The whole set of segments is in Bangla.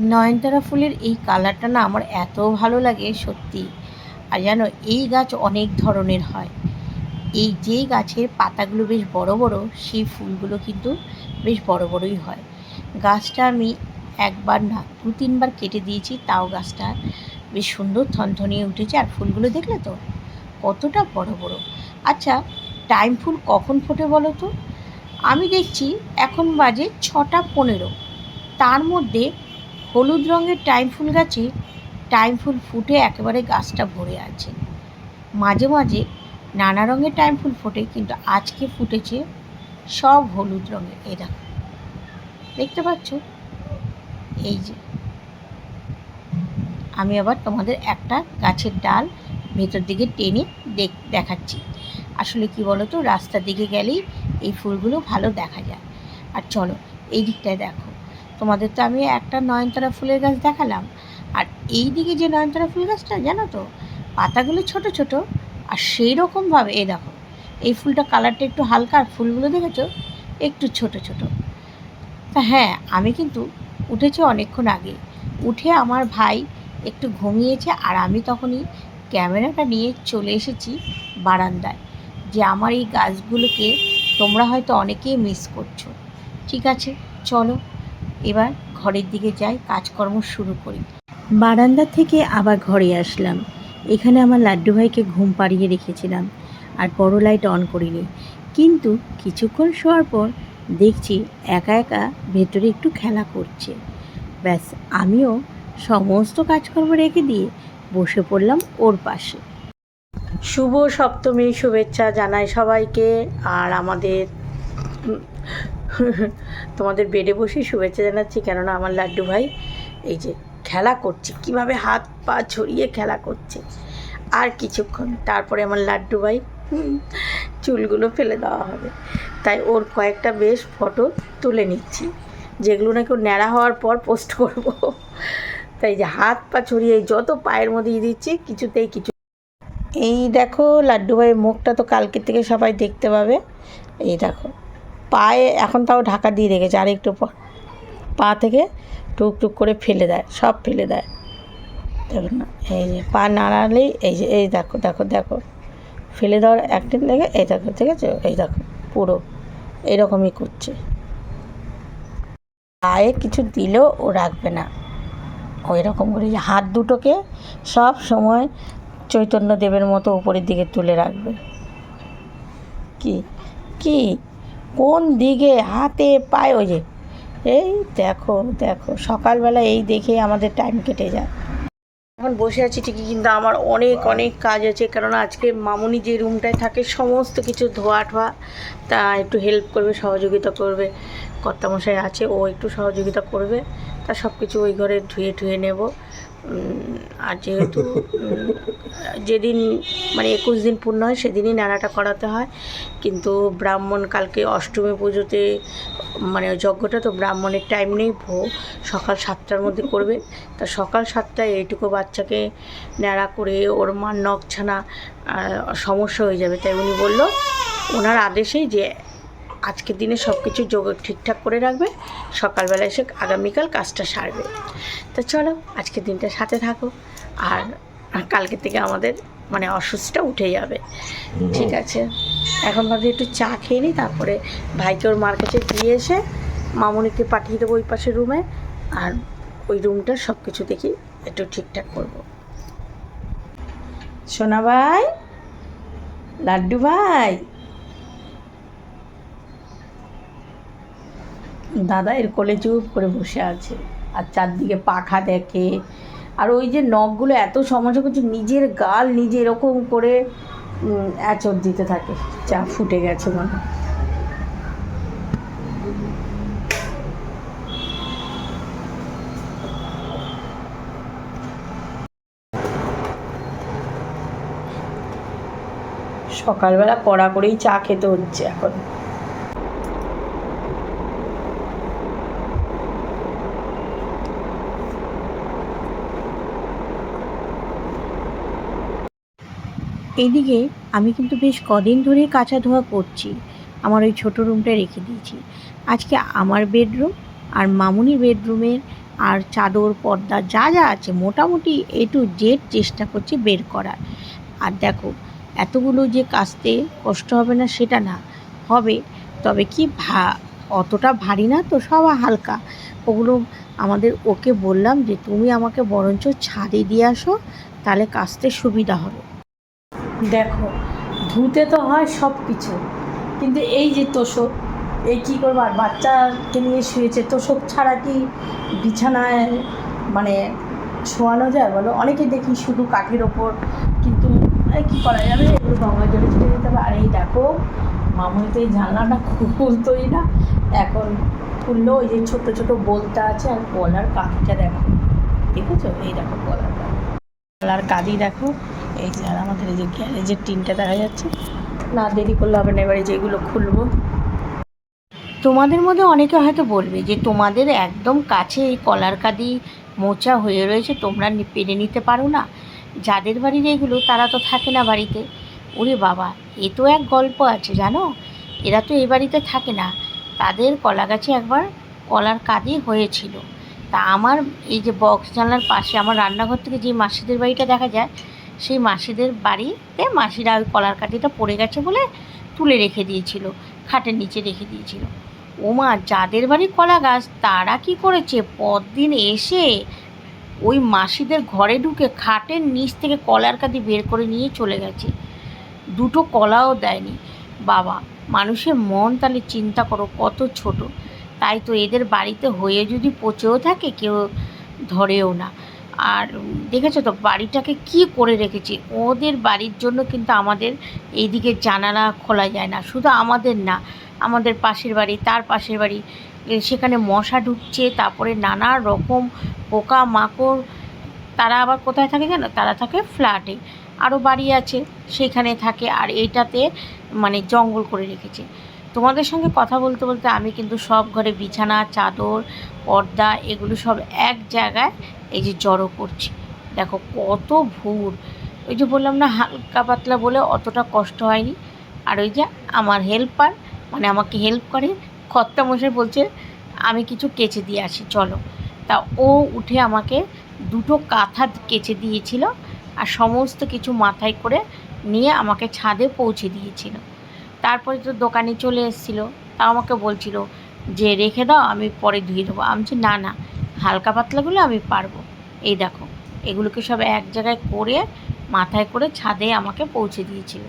নয়নতারা ফুলের এই কালারটা না আমার এত ভালো লাগে সত্যি। আর জানো, এই গাছ অনেক ধরনের হয়। এই যে গাছের পাতাগুলো বেশ বড় বড়, সেই ফুলগুলো কিন্তু বেশ বড় বড়ই হয়। গাছটা আমি একবার না দু তিনবার কেটে দিয়েছি, তাও গাছটা বেশ সুন্দর থনথনিয়ে উঠেছে। আর ফুলগুলো দেখলে তো কতটা বড় বড়। আচ্ছা টাইম ফুল কখন ফোটে বলো তো? আমি দেখছি এখন বাজে ছটা পনেরো। তার মধ্যে হলুদ রঙের টাইম ফুল গাছে টাইম ফুল ফুটে একেবারে গাছটা ভরে আছে। মাঝে মাঝে নানা রঙের টাইম ফুল ফোটে, কিন্তু আজকে ফুটেছে সব হলুদ রঙের। এই দেখো, দেখতে পাচ্ছ? এই যে, আমি আবার তোমাদের একটা গাছের ডাল ভেতর দিকে টেনে দেখ, দেখাচ্ছি। আসলে কি বলো তো রাস্তার দিকে গেলেই এই ফুলগুলো ভালো দেখা যায়। আর চলো, এই দিকটায় দেখো। তোমাদের তো আমি একটা নয়নতারা ফুলের গাছ দেখালাম। আর এই দিকে যে নয়নতারা ফুল গাছটা, জানো তো, পাতাগুলো ছোট ছোট, আর সেই রকমভাবে এই দেখো, এই ফুলটা কালারটা একটু হালকা, আর ফুলগুলো দেখেছ? একটু ছোট ছোট। তা হ্যাঁ আমি কিন্তু উঠেছি অনেকক্ষণ আগে। উঠে আমার ভাই একটু ঘুমিয়েছে, আর আমি তখনই ক্যামেরাটা নিয়ে চলে এসেছি বারান্দায়, যে আমার এই গাছগুলোকে তোমরা হয়তো অনেকেই মিস করছ। ঠিক আছে, চলো। এবার ঘরের দিকে যাই, কাজকর্ম শুরু করি। বারান্দা থেকে আবার ঘরে আসলাম। এখানে আমার লাড্ডু ভাইকে ঘুম পাড়িয়ে রেখেছিলাম আর বড় লাইট অন করিনি। কিন্তু কিছুক্ষণ শোয়ার পর দেখছি একা একা ভেতরে একটু খেলা করছে। ব্যাস, আমিও সমস্ত কাজকর্ম রেখে দিয়ে বসে পড়লাম ওর পাশে। শুভ সপ্তমী শুভেচ্ছা জানাই সবাইকে আর আমাদের তোমাদের বেডে বসে শুভেচ্ছা জানাচ্ছি, কেননা আমার লাড্ডু ভাই এই যে খেলা করছে, কীভাবে হাত পা ছড়িয়ে খেলা করছে। আর কিছুক্ষণ, তারপরে আমার লাড্ডু ভাই চুলগুলো ফেলে দেওয়া হবে। তাই ওর কয়েকটা বেশ ফটো তুলে নিচ্ছি, যেগুলো নাকি ওর ন্যাড়া হওয়ার পর পোস্ট করব। তাই যে হাত পা ছড়িয়ে যত পায়ের মধ্যে দিচ্ছি, কিছুতেই কিছু এই দেখো, লাড্ডু ভাইয়ের মুখটা তো কালকের থেকে সবাই দেখতে পাবে। এই দেখো পায়ে এখন তাও ঢাকা দিয়ে রেখেছে, আর একটু পা থেকে টুক টুক করে ফেলে দেয়, সব ফেলে দেয়। দেখুন না, এই যে পা নাড়ালেই এই যে, এই দেখো দেখো দেখো, ফেলে দেওয়ার একদিন লেগে এই দেখো, ঠিক আছে? এই দেখো, পুরো এরকমই করছে। পায়ে কিছু দিলেও ও রাখবে না। ওই রকম করে যে হাত দুটোকে সব সময় চৈতন্য দেবের মতো উপরের দিকে তুলে রাখবে। কি কি? কোন দিকে হাতে পায়ে, ওই যে, এই দেখো দেখো, সকালবেলা এই দেখে আমাদের টাইম কেটে যায়। এখন বসে আছি ঠিকই, কিন্তু আমার অনেক অনেক কাজ আছে, কেননা আজকে মামুনি যে রুমটায় থাকে, সমস্ত কিছু ধোয়া ঠোয়া, তা একটু হেল্প করবে, সহযোগিতা করবে। কর্তামশাই আছে, ও একটু সহযোগিতা করবে, তা সব কিছু ওই ঘরে ধুয়ে ধুয়ে নেব। আর যেহেতু যেদিন মানে একুশ দিন পূর্ণ হয়, সেদিনই নাড়াটা করাতে হয়। কিন্তু ব্রাহ্মণ কালকে অষ্টমী পুজোতে মানে যজ্ঞটা তো ব্রাহ্মণের টাইম নেই ভো সকাল সাতটার মধ্যে করবে। তা সকাল সাতটায় এইটুকু বাচ্চাকে ন্যাড়া করে ওর মার নখ ছানা সমস্যা হয়ে যাবে। তাই উনি বলল, ওনার আদেশেই যে আজকের দিনে সব কিছু যোগ ঠিকঠাক করে রাখবে। সকালবেলা এসে আগামীকাল কাজটা সারবে। তো চলো, আজকের দিনটা সাথে থাকো। আর কালকে থেকে আমাদের মানে অসুস্থটা উঠে যাবে। ঠিক আছে? এখন ভাবছি একটু চা খেয়ে নিই, তারপরে ভাইকে ওর মার কাছে দিয়ে এসে মামুনিকে পাঠিয়ে দেবো ওই পাশের রুমে। আর ওই রুমটা সব কিছু দেখি একটু ঠিকঠাক করব। সোনা ভাই? লাড্ডু ভাই? দাদা এর কোলে চুপ করে বসে আছে। আর চারদিকে পাখা দেখে। আর ওই যে নখগুলো এত সমস্যা করছে, নিজের গাল নিজে এরকম করে আঁচড় দিতে থাকে। চা ফুটে গেছে মনে সকালবেলা কড়া করেই চা খেতে হচ্ছে এখন। এইদিকে আমি কিন্তু বেশ কদিন ধরেই কাঁচা ধোয়া করছি। আমার ওই ছোটো রুমটা রেখে দিয়েছি। আজকে আমার বেডরুম আর মামুনির বেডরুমের আর চাদর, পর্দা যা যা আছে মোটামুটি এ টু জেড চেষ্টা করছি বের করার। আর দেখো, এতগুলো যে কাচতে কষ্ট হবে না সেটা না। হবে, তবে কি ভা, অতটা ভারী না তো, সব হালকা। ওগুলো আমাদের ওকে বললাম যে, তুমি আমাকে বরঞ্চ ছাদে দিয়ে আসো, তাহলে কাচতে সুবিধা হবে। দেখো, ধুতে তো হয় সব কিছু কিন্তু এই যে তোষক এই কী করব? আর বাচ্চাকে নিয়ে শুয়েছে, তোষক ছাড়া কি বিছানায় মানে শোয়ানো যায় বলো? অনেকে দেখি শুধু কাঠের ওপর, কিন্তু কী করা যাবে? এগুলো গঙ্গা জলে ছুটে যেতে হবে। আর এই দেখো, মামুনি তো এই জানলাটা খুলতোই না। এখন খুললো, ওই যে ছোটো ছোটো বলতা আছে, আর গলার কাঁদিটা দেখো। দেখেছ? এই দেখো গলার কাঁদি গলার কাঁদি দেখো এই যে আর আমাদের এই যে গ্যারেজের টিনটা দেখা যাচ্ছে। না দেরি করলে হবে না, এবারে যেগুলো খুলবো। তোমাদের মধ্যে অনেকে হয়তো বলবে যে তোমাদের একদম কাছে এই কলার কাদি মোচা হয়ে রয়েছে, তোমরা পেরে নিতে পারো না। যাদের বাড়ির এগুলো, তারা তো থাকে না বাড়িতে। ওরে বাবা, এ তো এক গল্প আছে, জানো? এরা তো এই বাড়িতে থাকে না। তাদের কলা গাছে একবার কলার কাদি হয়েছিল। তা আমার এই যে বক্স জানলার পাশে, আমার রান্নাঘর থেকে যে মাসিদের বাড়িটা দেখা যায় সেই মাসিদের বাড়িতে মাসিরা ওই কলার কাঠিটা পড়ে গেছে বলে তুলে রেখে দিয়েছিল, খাটের নিচে রেখে দিয়েছিল। ওমা, যাদের বাড়ি কলা গাছ, তারা কি করেছে? পরদিন এসে ওই মাসিদের ঘরে ঢুকে খাটের নিচ থেকে কলার কাঁদি বের করে নিয়ে চলে গেছে। দুটো কলাও দেয়নি। বাবা, মানুষের মন তাহলে চিন্তা করো, কত ছোট। তাই তো এদের বাড়িতে হয়ে যদি পচেও থাকে, কেউ ধরেও না। আর দেখেছ তো, বাড়িটাকে কি করে রেখেছে? ওদের বাড়ির জন্য কিন্তু আমাদের এইদিকে জানালা খোলা যায় না, শুধু আমাদের না, আমাদের পাশের বাড়ি, তার পাশের বাড়ি। সেখানে মশা ঢুকছে, তারপরে নানা রকম পোকা মাকড় তারা আবার কোথায় থাকে জানো? তারা থাকে ফ্ল্যাটে। আরও বাড়ি আছে, সেখানে থাকে, আর এইটাতে মানে জঙ্গল করে রেখেছে। তোমাদের সঙ্গে কথা বলতে বলতে আমি কিন্তু সব ঘরে বিছানা, চাদর, পর্দা এগুলো সব এক জায়গায় এই যে জড়ো করছি। দেখো কত ভুর। ওই যে বললাম না, হালকা পাতলা বলে অতটা কষ্ট হয়নি। আর ওই যে আমার হেল্পার মানে আমাকে হেল্প করে কর্তা মশাই বলছে, আমি কিছু কেচে দিয়ে আসি, চলো। তা ও উঠে আমাকে দুটো কাঁথা কেচে দিয়েছিল আর সমস্ত কিছু মাথায় করে নিয়ে আমাকে ছাদে পৌঁছে দিয়েছিল। তারপরে তো দোকানে চলে এসেছিল। তা আমাকে বলছিল যে রেখে দাও আমি পরে ধুয়ে দেবো। আমি বলছি, না না হালকা পাতলাগুলো আমি পারব। এই দেখো এগুলোকে সব এক জায়গায় করে মাথায় করে ছাদে আমাকে পৌঁছে দিয়েছিল।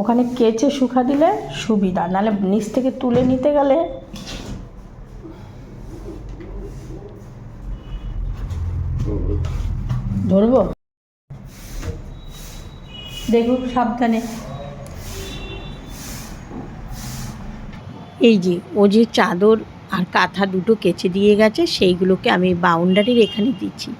ওখানে কেচে শুকা দিলে সুবিধা নাহলে নিচ থেকে তুলে নিতে গেলে ধরবো? দেখুন, সাবধানে। এই যে, ও যে চাদর আর কাঁথা দুটো কেচে দিয়ে গেছে, সেইগুলোকে আমি বাউন্ডারির এখানে দিচ্ছি।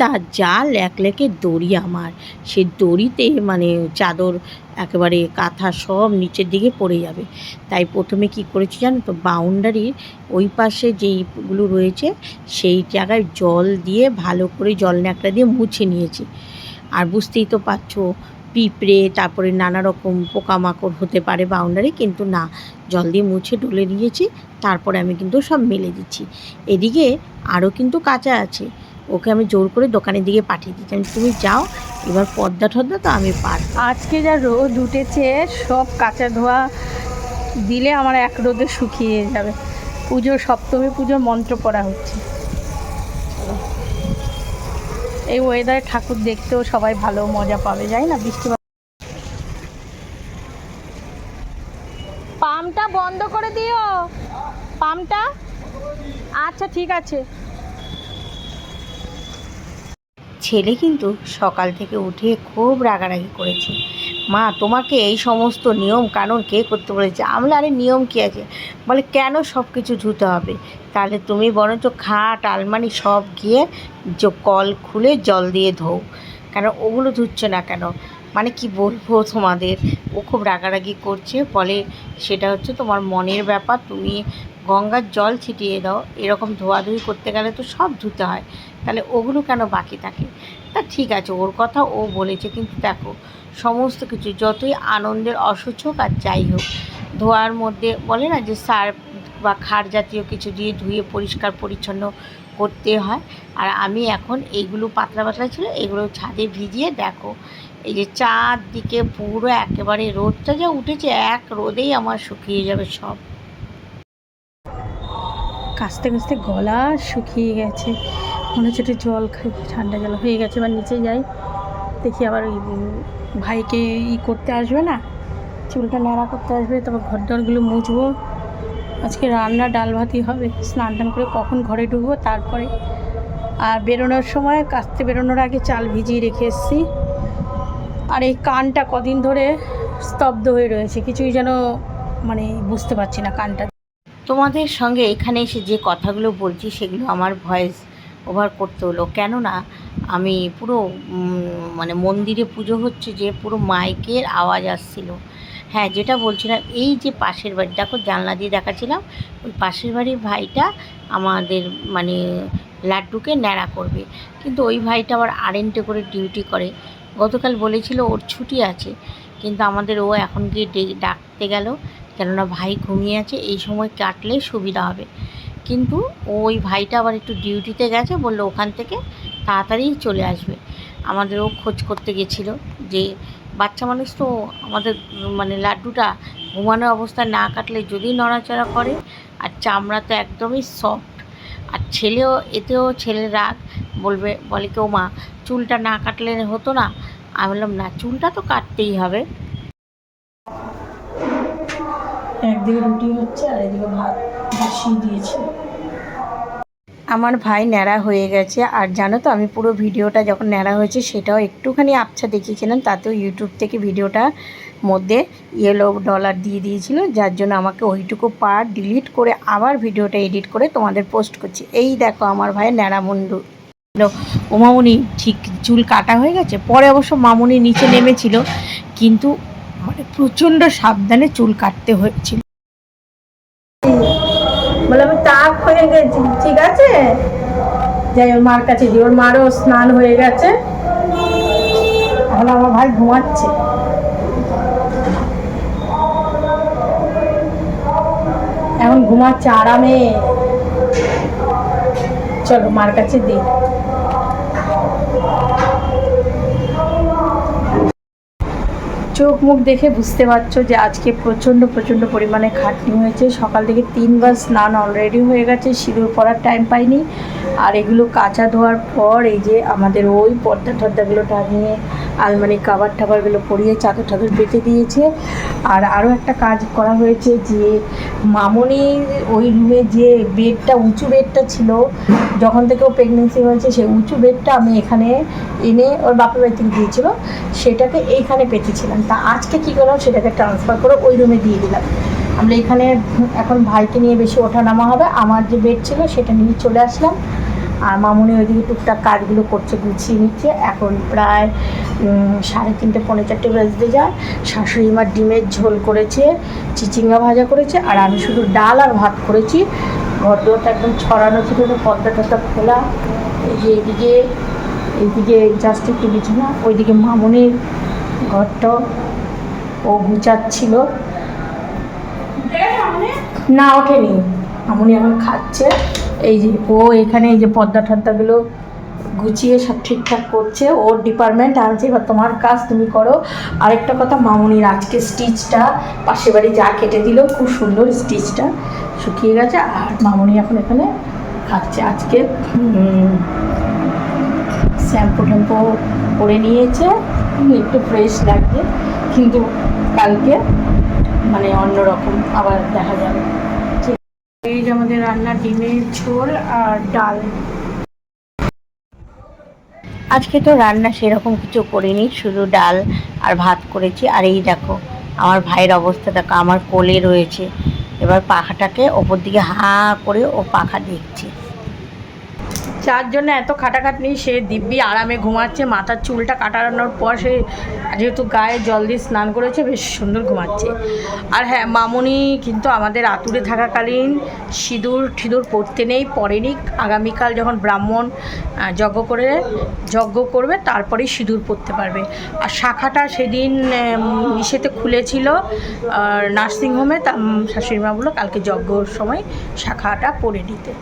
দা, যা ল্যাকল্যাকে দড়ি আমার। সে দড়িতে মানে চাদর একেবারে কাঁথা সব নিচের দিকে পড়ে যাবে। তাই প্রথমে কি করেছি জানো তো? বাউন্ডারির ওই পাশে যেইগুলো রয়েছে, সেই জায়গায় জল দিয়ে ভালো করে জল ন্যাকড়া দিয়ে মুছে নিয়েছি। আর বুঝতেই তো পারছ, পিঁপড়ে, তারপরে নানা রকম পোকামাকড় হতে পারে বাউন্ডারি কিন্তু না। জল দিয়ে মুছে ডলে নিয়েছি, তারপরে আমি কিন্তু সব মেলে দিচ্ছি। এদিকে আরও কিন্তু কাঁচা আছে। ওকে আমি জোর করে দোকানের দিকে পাঠিয়ে আমি তুমি যাও, এবার পর্দা টর্দা তো আমি পার আজকে যা রোদ উঠেছে, সব কাঁচা ধোয়া দিলে আমার এক রোদে শুকিয়ে যাবে। পুজো, সপ্তমী পুজোর মন্ত্র পড়া হচ্ছে। এই ওয়েদারে ঠাকুর দেখতেও সবাই ভালো মজা পাবে, যাই না? বৃষ্টি পাম্পটা বন্ধ করে দিও। পাম্পটা? আচ্ছা ঠিক আছে। ছেলে কিন্তু সকাল থেকে উঠে খুব রাগারাগি করেছে। মা, তোমাকে এই সমস্ত নিয়ম কানুন কে করতে বলেছে? আমরা আরে, নিয়ম কী আছে? বলে, কেন সব কিছু ধুতে হবে? তাহলে তুমি বরঞ্চ খাট, আলমারি সব গিয়ে কল খুলে জল দিয়ে ধোও। কেন ওগুলো ধুচ্ছে না কেন? মানে কি বলব তোমাদের? ও খুব রাগারাগি করছে। বলে, সেটা হচ্ছে তোমার মনের ব্যাপার। তুমি গঙ্গার জল ছিটিয়ে দাও, এরকম ধোয়াধুয়ি করতে গেলে তো সব ধুতে হয়। তাহলে ওগুলো কেন বাকি থাকে? তা ঠিক আছে, ওর কথা ও বলেছে, কিন্তু দেখো, সমস্ত কিছু, যতই আনন্দের অসুচ হোক আর যাই হোক, ধোয়ার মধ্যে বলে না যে সার বা খার জাতীয় কিছু দিয়ে ধুয়ে পরিষ্কার পরিচ্ছন্ন করতে হয়। আর আমি এখন এইগুলো পাতলা পাতলা ছিল, এগুলো ছাদে ভিজিয়ে দেখো, এই যে চারদিকে পুরো একেবারে রোদটা যা উঠেছে, এক রোদেই আমার শুকিয়ে যাবে সব। কাস্তে কাস্তে গলা শুকিয়ে গেছে। মনে হচ্ছে একটু জল খাই, ঠান্ডা জল হয়ে গেছে, এবার নিচে যাই। দেখি আবার ওই ভাইকে ই করতে আসবে না? চুলটা ন্যাড়া করতে আসবে, তারপর ঘর দরগুলো মুছবো। আজকে রান্না ডাল ভাতই হবে। স্নান টান করে কখন ঘরে ঢুকবো তারপরে। আর বেরোনোর সময় কাস্তে বেরোনোর আগে চাল ভিজিয়ে রেখে এসেছি। আর এই কানটা কদিন ধরে স্তব্ধ হয়ে রয়েছে, কিছুই যেন মানে বুঝতে পারছি না কানটা। তোমাদের সঙ্গে এখানে এসে যে কথাগুলো বলছি সেগুলো আমার ভয়েস ওভার করতে হলো। কেননা আমি পুরো মানে মন্দিরে পুজো হচ্ছে যে পুরো মাইকের আওয়াজ আসছিল। হ্যাঁ যেটা বলছিলাম, এই যে পাশের বাড়ি, দেখো জানলা দিয়ে দেখাচ্ছিলাম, ওই পাশের বাড়ির ভাইটা আমাদের মানে লাড্ডুকে ন্যাড়া করবে। কিন্তু ওই ভাইটা আবার আরেন্টে করে ডিউটি করে। গতকাল বলেছিল ওর ছুটি আছে, কিন্তু আমাদের ও এখন গিয়ে ডাকতে গেল। কেননা ভাই ঘুমিয়ে আছে, এই সময় কাটলে সুবিধা হবে। কিন্তু ওই ভাইটা আবার একটু ডিউটিতে গেছে, বলল ওখান থেকে তাড়াতাড়ি চলে আসবে। আমাদেরও খোঁজ করতে গেছিল যে বাচ্চা মানুষ তো আমাদের মানে লাড্ডুটা ঘুমানো অবস্থায় না কাটলে যদি নড়াচড়া করে, আর চামড়া তো একদমই সফট আর ছেলেও, এতেও ছেলের রাগ, বলবে, বলে কেউ মা চুলটা না কাটলে হতো না? আমি বললাম, না, চুলটা তো কাটতেই হবে। একদিকে রুটি হচ্ছে আর এদিকে ভাত বসিয়ে দিয়েছে। আমার ভাই ন্যাড়া হয়ে গেছে আর জানো তো আমি পুরো ভিডিওটা যখন ন্যাড়া হয়েছে সেটাও একটুখানি আবছা দেখিয়েছিলাম তাতেও ইউটিউব থেকে ভিডিওটার মধ্যে ইয়েলো ডলার দিয়ে দিয়েছিল যার জন্য আমাকে ওইটুকু পার ডিলিট করে আবার ভিডিওটা এডিট করে তোমাদের পোস্ট করছি। এই দেখো আমার ভাইয়ের ন্যাড়া মুন্ডু। ও মামুনি ঠিক চুল কাটা হয়ে গেছে? পরে অবশ্য মামুনি নিচে নেমেছিল কিন্তু মানে প্রচণ্ড সাবধানে চুল কাটতে হয়েছিল। হয়ে গেছি, ঠিক আছে? যাই ওর মার কাছে দিই ওর মারও স্নান হয়ে গেছে। এখন আমার ভাই ঘুমাচ্ছে। এখন ঘুমাচ্ছে আরামে। চলো, মার কাছে দিই। চোখ মুখ দেখে বুঝতে পারছ যে আজকে প্রচণ্ড প্রচণ্ড পরিমাণে খাটনি হয়েছে। সকাল থেকে তিনবার স্নান অলরেডি হয়ে গেছে, সিঁদুর পরার টাইম পাইনি। আর এগুলো কাঁচা ধোয়ার পর এই যে আমাদের ওই পর্দা টর্দাগুলো টাঙিয়ে আলমারি কাবার টাবারগুলো পরিয়ে চাদর টাদর পেতে দিয়েছে। আর আরও একটা কাজ করা হয়েছে যে মামনির ওই রুমে যে বেডটা উঁচু বেডটা ছিল, যখন থেকে ও প্রেগনেন্সি হয়েছে, সেই উঁচু বেডটা আমি এখানে এনে ওর বাপের বাড়ি থেকে দিয়েছিল, সেটাকে এইখানে পেতেছিলাম। তা আজকে কী করলাম সেটাকে ট্রান্সফার করে ওই রুমে দিয়ে দিলাম। আমরা এখানে এখন ভাইকে নিয়ে বেশি ওঠা নামা হবে, আমার যে বেড ছিল সেটা নিয়ে চলে আসলাম। আর মামুনি ওইদিকে টুকটাক কাজগুলো করছে গুছিয়ে নিচ্ছে। এখন প্রায় সাড়ে তিনটে, পৌনে চারটে বাজতে যায়। শাশুড়ি মার ডিমের ঝোল করেছে, চিচিঙ্গা ভাজা করেছে, আর আমি শুধু ডাল আর ভাত করেছি। ঘর দোরটা একদম ছড়ানো ছিল পর্দা টর্দা খোলা। এই যে এদিকে এইদিকে জাস্ট একটু বিছানা, ওইদিকে মামুনির ঘরটা ও গুছাচ্ছিল। না, ওঠেনি। মামুনি এখন খাচ্ছে। এই যে ও এখানে এই যে পর্দা টর্দাগুলো গুছিয়ে সব ঠিকঠাক করছে। ওর ডিপার্টমেন্ট আনছে এবার তোমার কাজ তুমি করো। আরেকটা কথা, মামুনির আজকে স্টিচটা পাশের বাড়ি যা কেটে দিল, খুব সুন্দর স্টিচটা শুকিয়ে গেছে। আর মামুনি এখন এখানে খাচ্ছে। আজকে শ্যাম্পু ট্যাম্পু করে নিয়েছে। একটু ফ্রেশ লাগছে কিন্তু কালকে মানে অন্যরকম আবার দেখা যাবে। এই যে আমাদের রান্না ডিমের ঝোল আর ডাল। আজকে তো রান্না সেরকম কিছু করিনি শুধু ডাল আর ভাত করেছি। আর এই দেখো আমার ভাইয়ের অবস্থা দেখো আমার কোলে রয়েছে। এবার পাখাটাকে ওপর দিকে হা করে ও পাখা দেখছে। যার জন্য এত খাটাখাটনি সে দিব্যি আরামে ঘুমাচ্ছে মাথার চুলটা কাটানোর পর সে যেহেতু গায়ে জল দিয়ে স্নান করেছে বেশ সুন্দর ঘুমাচ্ছে। আর হ্যাঁ মামনি কিন্তু আমাদের আতুরে থাকাকালীন সিঁদুর ঠিদুর পড়তে নেই পরেনি। আগামীকাল যখন ব্রাহ্মণ যজ্ঞ করে যজ্ঞ করবে তারপরেই সিঁদুর পড়তে পারবে। আর শাখাটা সেদিন ইসেতে খুলেছিল নার্সিংহোমে তা উম, শাশুড়ি মা বলল কালকে যজ্ঞর সময় শাখাটা পরে নিতে।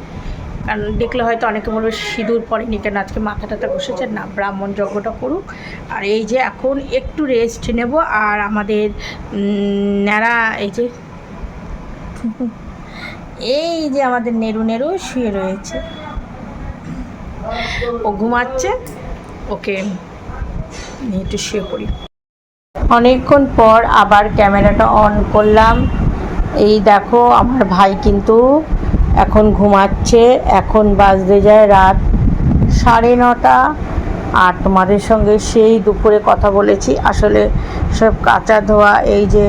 কারণ দেখলে হয়তো অনেকে বলবে সিঁদুর পরেনি, কেন আজকে মাথা টাথা বসেছে না, ব্রাহ্মণ যজ্ঞটা করুক। আর এই যে এখন একটু রেস্ট নেব, আর আমাদের ন্যাড়া, এই যে এই যে আমাদের নেরু নেরু শুয়ে রয়েছে। ও ঘুমাচ্ছে। ওকে একটু শুয়ে পড়ি। অনেকক্ষণ পর আবার ক্যামেরাটা অন করলাম। এই দেখো, আমার ভাই কিন্তু এখন ঘুমাচ্ছে, এখন বাজতে যায় রাত সাড়ে নটা। আর তোমাদের সঙ্গে সেই দুপুরে কথা বলেছি। আসলে সব কাঁচা ধোয়া, এই যে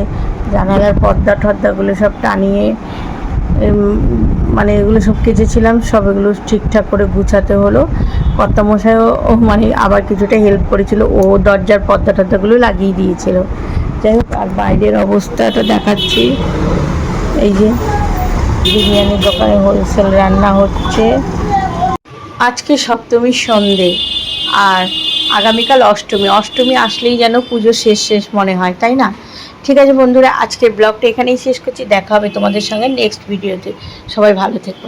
জানালার পর্দা টর্দাগুলো সব টানিয়ে মানে এগুলো সব কেচেছিলাম, সব এগুলো ঠিকঠাক করে গুছাতে হলো। কর্তামশাইও মানে আবার কিছুটা হেল্প করেছিল, ও দরজার পর্দা টর্দাগুলো লাগিয়ে দিয়েছিল। যাই হোক, আর বাইরের অবস্থাটা দেখাচ্ছি। এই যে বিরিয়ানির দোকানে হোলসেল রান্না হচ্ছে। আজকে সপ্তমীর সন্ধে আর আগামীকাল অষ্টমী। অষ্টমী আসলেই যেন পুজো শেষ শেষ মনে হয়, তাই না? ঠিক আছে বন্ধুরা, আজকের ব্লগটা এখানেই শেষ করছি। দেখা হবে তোমাদের সঙ্গে নেক্সট ভিডিওতে সবাই ভালো থেকো।